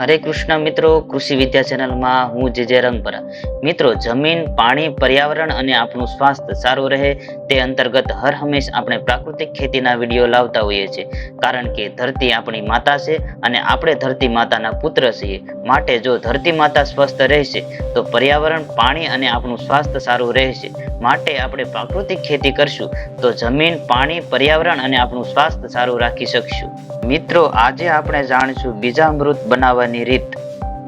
હરે કૃષ્ણ મિત્રો, કૃષિ વિદ્યા ચેનલમાં હું જે જે રંગપરા મિત્રો, જમીન, પાણી, પર્યાવરણ અને આપણું સ્વાસ્થ્ય સારું રહે તે અંતર્ગત હર હંમેશ આપણે પ્રાકૃતિક ખેતીના વીડિયો લાવતા હોઈએ છીએ. કારણ કે ધરતી આપણી માતા છે અને આપણે ધરતી માતાના પુત્ર છીએ. માટે જો ધરતી માતા સ્વસ્થ રહેશે, તો પર્યાવરણ, પાણી અને આપણું સ્વાસ્થ્ય સારું રહેશે. માટે આપણે પ્રાકૃતિક ખેતી કરશું તો જમીન, પાણી, પર્યાવરણ અને આપણું સ્વાસ્થ્ય સારું રાખી શકશું. મિત્રો, આજે આપણે જાણીશું બીજામૃત બનાવવાની રીત.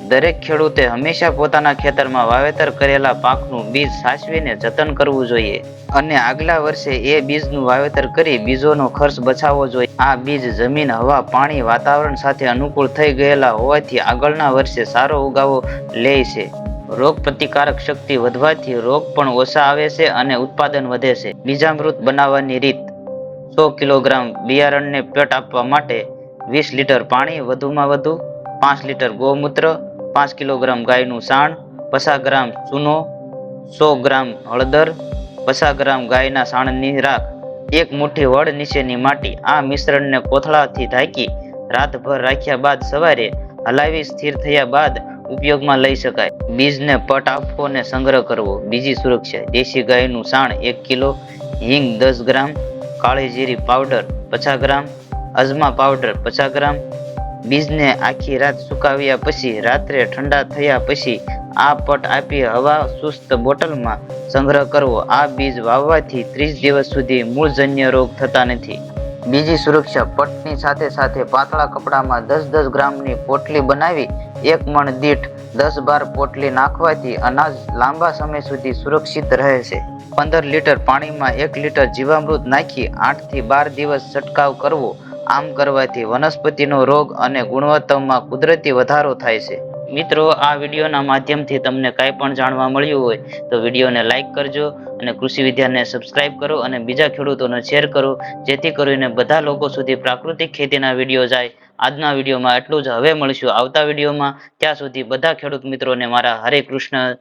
દરેક ખેડૂતે હંમેશા પોતાના ખેતરમાં વાવેતર કરેલા પાકનું બીજ સાચવીને જતન કરવું જોઈએ અને આગલા વર્ષે એ બીજનું વાવેતર કરી બીજોનો ખર્ચ બચાવવો જોઈએ. આ બીજ જમીન, હવા, પાણી, વાતાવરણ સાથે અનુકૂળ થઈ ગયેલા હોવાથી આગળના વર્ષે સારો ઉગાવો લે છે. રોગ પ્રતિકારક શક્તિ વધવાથી રોગ પણ ઓછા આવે છે અને ઉત્પાદન વધે છે. બીજામૃત બનાવવાની રીત, સો કિલોગ્રામ બિયારણને પેટ આપવા માટે વીસ લીટર પાણી, વધુમાં વધુ પાંચ લીટર ગૌમૂત્ર, પાંચ કિલોગ્રામ ગાયનું સાણ, પચાસ ગ્રામ ચૂનો, સો ગ્રામ હળદર, પચાસ ગ્રામ ગાયના સાણની રાખ, એક મુઠ્ઠી વડ નીચેની માટી, આ મિશ્રણને કોથળાથી ઢાંકી રાતભર રાખ્યા બાદ સવારે હલાવી સ્થિર થયા બાદ ઉપયોગમાં લઈ શકાય. બીજને પટ આપવો અને સંગ્રહ કરવો. બીજી સુરક્ષા. દેશી ગાયનું સાણ એક કિલો, હિંગ દસ ગ્રામ, કાળી જીરી પાવડર પચાસ ગ્રામ, અજમા પાવડર પચાસ ગ્રામ. બીજને આખી રાત સુકાવ્યા પછી, રાત્રે ઠંડા થયા પછી આ પટ આપી હવા સુસ્ત બોટલમાં સંગ્રહ કરવો. આ બીજ વાવવાથી ત્રીસ દિવસ સુધી મૂળજન્ય રોગ થતા નથી. બીજી સુરક્ષા પટની સાથે સાથે પાતળા કપડામાં દસ દસ ગ્રામની પોટલી બનાવી, એક મણ દીઠ દસ બાર પોટલી નાખવાથી અનાજ લાંબા સમય સુધી સુરક્ષિત રહે છે. પંદર લીટર પાણીમાં એક લીટર જીવામૃત નાખી આઠથી બાર દિવસ છંટકાવ કરવો, આમ કરવાથી વનસ્પતિનો રોગ અને ગુણવત્તામાં કુદરતી વધારો થાય છે. મિત્રો, આ વિડીયોના માધ્યમથી તમને કાંઈ પણ જાણવા મળ્યું હોય, તો વિડીયોને લાઈક કરજો અને કૃષિ વિદ્યાને સબસ્ક્રાઇબ કરો અને બીજા ખેડૂતોને શેર કરો, જેથી કરીને બધા લોકો સુધી પ્રાકૃતિક ખેતીના વીડિયો જાય. આજના વિડીયોમાં એટલું જ. હવે મળીશું આવતા વિડીયોમાં. ત્યાં સુધી બધા ખેડૂત મિત્રોને મારા હરે કૃષ્ણ.